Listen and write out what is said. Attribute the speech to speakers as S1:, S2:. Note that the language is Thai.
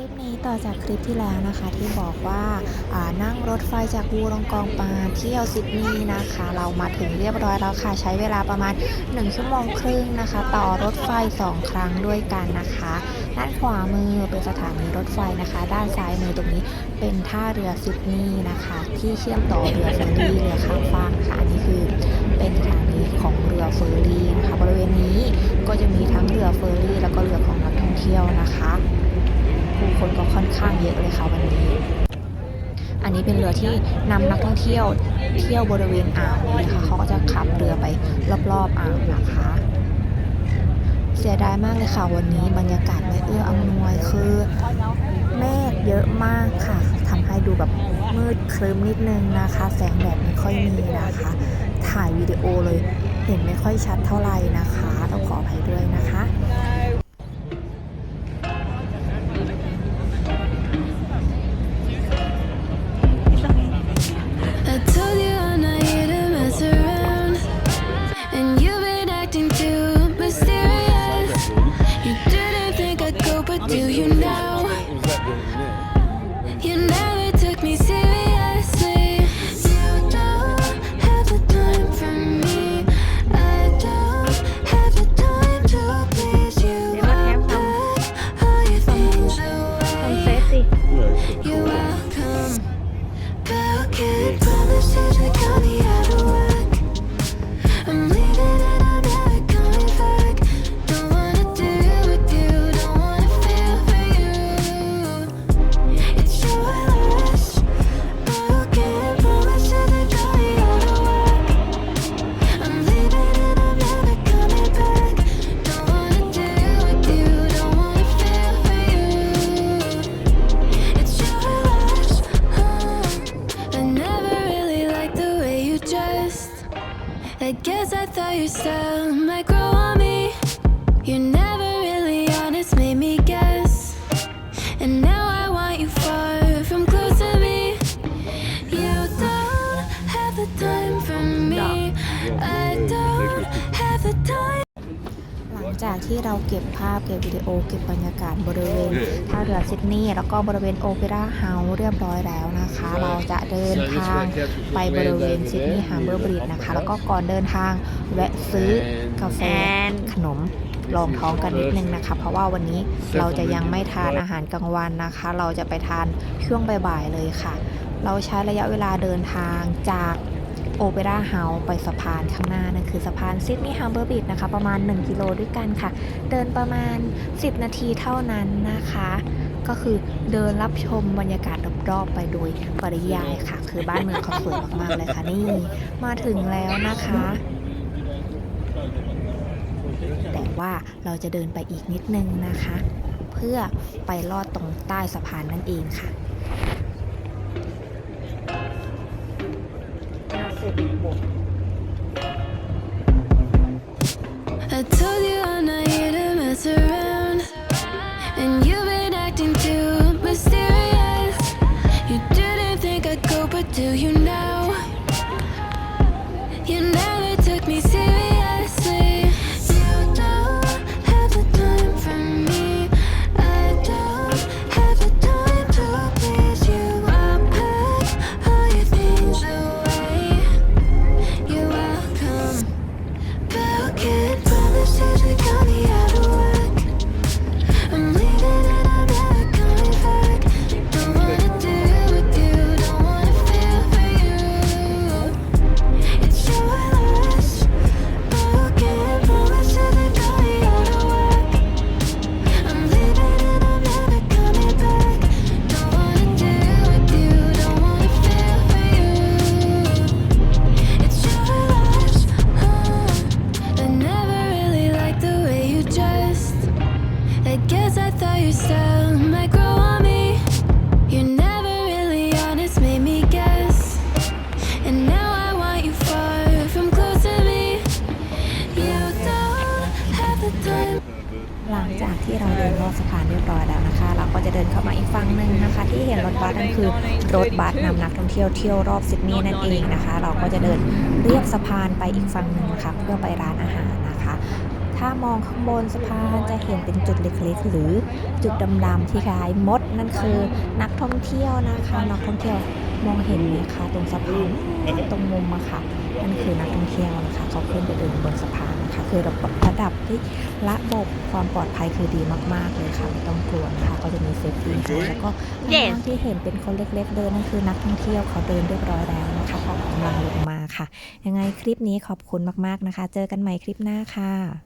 S1: ลิปนี้ต่อจากคลิปที่แล้วนะคะที่บอกว่าานั่งรถไฟจากวูลองกองมาเที่ยวซิดนีย์นะคะ เรามาถึงเรียบร้อยแล้วค่ะ ใช้เวลาประมาณ 1 ชั่วโมงครึ่งนะคะ ต่อรถไฟ 2 ครั้งด้วยกันนะคะด้านขวามือเป็นสถานีรถไฟนะคะ ด้านซ้ายมือตรงนี้เป็นท่าเรือซิดนีย์นะคะ ที่เชื่อมต่อเรือเฟอร์รี่เรือข้ามฟากนะคะอันนี้คือเป็นสถานีของเรือเฟอร์รี่นะคะ บริเวณนี้ก็จะมีทั้งเรือเฟอร์รี่ แล้วก็เรือของนักท่องเที่ยวนะคะ ก็ค่อนข้างเยอะเลยค่ะวันนี้ อันนี้เป็นเรือที่นำนักท่องเที่ยวเที่ยวบริเวณอ่าวนี้นะคะเขาก็จะขับเรือไปรอบๆอ่าวนะคะ เสียดายมากเลยค่ะวันนี้บรรยากาศไม่เอื้ออำนวยคือเมฆเยอะมากค่ะทำให้ดูแบบมืดครึ้มนิดนึงนะคะ แสงแดดไม่ค่อยมีนะคะ ถ่ายวิดีโอเลยเห็นไม่ค่อยชัดเท่าไหร่นะคะ ต้องขออภัยด้วยนะคะ
S2: do you now? I guess I thought your style might grow on me. You're never really honest, made me guess. And now I want you far from close to me. You don't have the time for me. I
S1: จากที่เราเก็บภาพเก็บวิดีโอ เก็บบรรยากาศบริเวณท่าเรือซิดนีย์แล้วก็บริเวณโอเปร่าเฮาส์เรียบร้อยแล้วนะคะ เราจะเดินทางไปบริเวณซิดนีย์ฮาร์เบอร์บริดนะคะ แล้วก็ก่อนเดินทางแวะซื้อกาแฟขนมรองท้องกันนิดนึงนะคะ เพราะว่าวันนี้เราจะยังไม่ทานอาหารกลางวันนะคะ เราจะไปทานช่วงบ่ายๆเลยค่ะ เราใช้ระยะเวลาเดินทางจาก โอเปร่าเฮาส์ไปสะพานข้างหน้านั่นคือสะพานซิดนีย์ฮาร์เบอร์บิดนะคะ ประมาณ 1 กิโลด้วยกันค่ะ เดินประมาณ 10 นาทีเท่านั้นนะคะ ก็คือเดินรับชมบรรยากาศรอบๆไปโดยปริยายค่ะ คือบ้านเมืองเขาสวยมากๆเลยค่ะนี่ มาถึงแล้วนะคะ แต่ว่าเราจะเดินไปอีกนิดนึงนะคะ เพื่อไปลอดตรงใต้สะพานนั่นเองค่ะ
S2: I told you I'm not here to mess around, and you've been acting too mysterious. You didn't think I'd go, but do you now?
S1: จากที่เราเดินรอบสะพานเรียบร้อยแล้วนะคะ เราก็จะเดินเข้ามาอีกฝั่งหนึ่งนะคะ ที่เห็นรถบัสนั่นคือรถบัสนำนักท่องเที่ยวเที่ยวรอบซิดนีย์นั่นเองนะคะ เราก็จะเดินเรียบสะพานไปอีกฝั่งหนึ่งนะคะเพื่อไปร้านอาหารนะคะถ้ามองข้างบนสะพานจะเห็นเป็นจุดเล็กๆ หรือจุดดำๆที่คล้ายมดนั่นคือนักท่องเที่ยวนะคะ นักท่องเที่ยว มองเห็นไหมคะตรงสะพานตรงมุมอะค่ะนั่นคือนักท่องเที่ยวนะคะเขาขึ้นไปเดินบนสะพานนะคะคือระบบระดับที่ระบบความปลอดภัยคือดีมากๆเลยค่ะไม่ต้องกลัวนะคะก็จะมีเซฟตี้ให้แล้วก็ข้างล่างที่เห็นเป็นคนเล็ก ๆ เดินนั่นคือนักท่องเที่ยวเขาเดินเรียบร้อยแล้วนะคะเขากำลังลงมาค่ะ ยังไงคลิปนี้ขอบคุณมากๆนะคะ เจอกันใหม่คลิปหน้าค่ะ